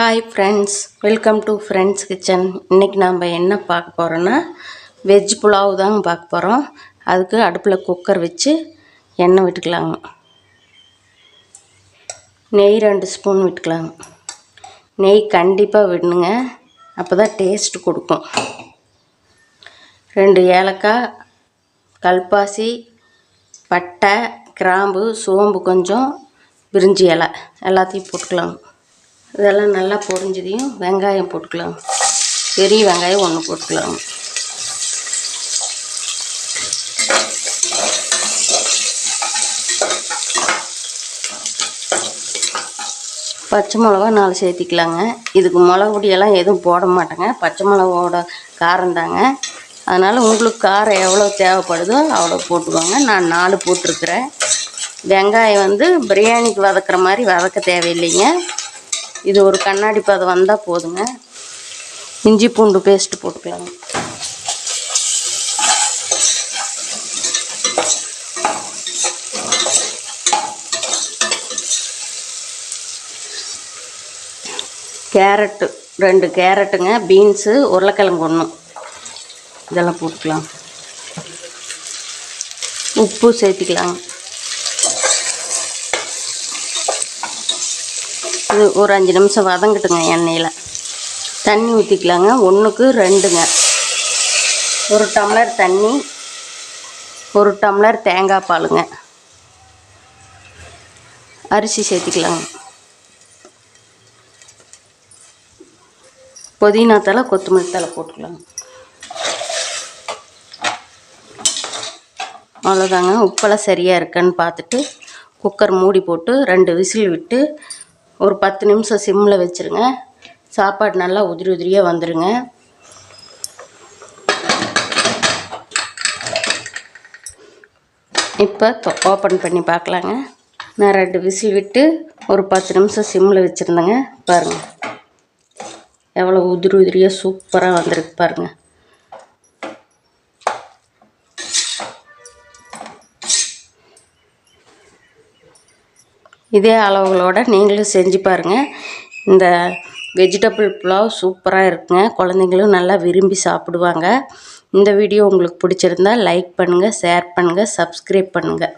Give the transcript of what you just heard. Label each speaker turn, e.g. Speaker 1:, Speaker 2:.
Speaker 1: Hi friends welcome to friends kitchen இன்றைக்கி நாம் என்ன பார்க்க போகிறோன்னா வெஜ் புலாவ் தாங்க பார்க்க போகிறோம் அதுக்கு அடுப்பில் குக்கர் வச்சு எண்ணெய் விட்டுக்கலாங்க. நெய் ரெண்டு ஸ்பூன் விட்டுக்கலாங்க நெய் கண்டிப்பாக விடணுங்க. அப்போ தான் டேஸ்ட் கொடுக்கும். ரெண்டு ஏலக்காய் கல்பாசி பட்டை கிராம்பு சோம்பு கொஞ்சம் பிரிஞ்சி இலை. எல்லாத்தையும் போட்டுக்கலாங்க. இதெல்லாம் நல்லா பொரிஞ்சதையும் வெங்காயம் போட்டுக்கலாம். பெரிய வெங்காயம் ஒன்று போட்டுக்கலாம். பச்சை மிளகா நாலு சேர்த்திக்கலாங்க. இதுக்கு மிளகு பொடியெல்லாம் எதுவும் போட மாட்டேங்க. பச்சை மிளகோட காரம் தாங்க. அதனால் உங்களுக்கு காரம் எவ்வளோ தேவைப்படுதோ அவ்வளோ போட்டுக்கோங்க. நான் நாலு போட்டிருக்கிறேன். வெங்காயம் வந்து பிரியாணிக்கு வதக்குற மாதிரி வதக்க தேவையில்லைங்க. இது ஒரு கண்ணாடி பதம் வந்தால் போதுங்க. இஞ்சி பூண்டு பேஸ்ட் போட்டுக்கலாங்க கேரட்டு ரெண்டு கேரட்டுங்க பீன்ஸு உருளைக்கிழங்கு ஒன்று இதெல்லாம் போட்டுக்கலாம். உப்பு சேர்த்திக்கலாங்க. அது ஒரு அஞ்சு நிமிஷம் வதங்கட்டுங்க எண்ணெயில். தண்ணி ஊற்றிக்கலாங்க ஒன்றுக்கு ரெண்டுங்க. ஒரு டம்ளர் தண்ணி ஒரு டம்ளர் தேங்காய் பாலுங்க. அரிசி சேர்த்திக்கலாங்க. புதினா தலை கொத்தமல்லி தலை போட்டுக்கலாங்க. அவ்வளோதாங்க உப்பெல்லாம் சரியாக இருக்கான்னு பார்த்துட்டு குக்கர் மூடி போட்டு ரெண்டு விசில் விட்டு ஒரு பத்து நிமிஷம் சிம்மில் வச்சுருங்க. சாப்பாடு நல்லா உதிரி உதிரியாக வந்துடுங்க இப்போ ஓப்பன் பண்ணி பார்க்கலாங்க நான் ரெண்டு விசில் விட்டு ஒரு பத்து நிமிஷம் சிம்மில் வச்சுருந்தேங்க. பாருங்கள் எவ்வளோ உதிரி உதிரியாக சூப்பராக வந்திருக்கு பாருங்கள் இதே அளவுகளோட நீங்களும் செஞ்சு பாருங்கள் இந்த வெஜிடபிள் புலாவ் சூப்பராக இருக்குங்க. குழந்தைங்களும் நல்லா விரும்பி சாப்பிடுவாங்க. இந்த வீடியோ உங்களுக்கு பிடிச்சிருந்தா லைக் பண்ணுங்கள் ஷேர் பண்ணுங்கள் சப்ஸ்கிரைப் பண்ணுங்கள்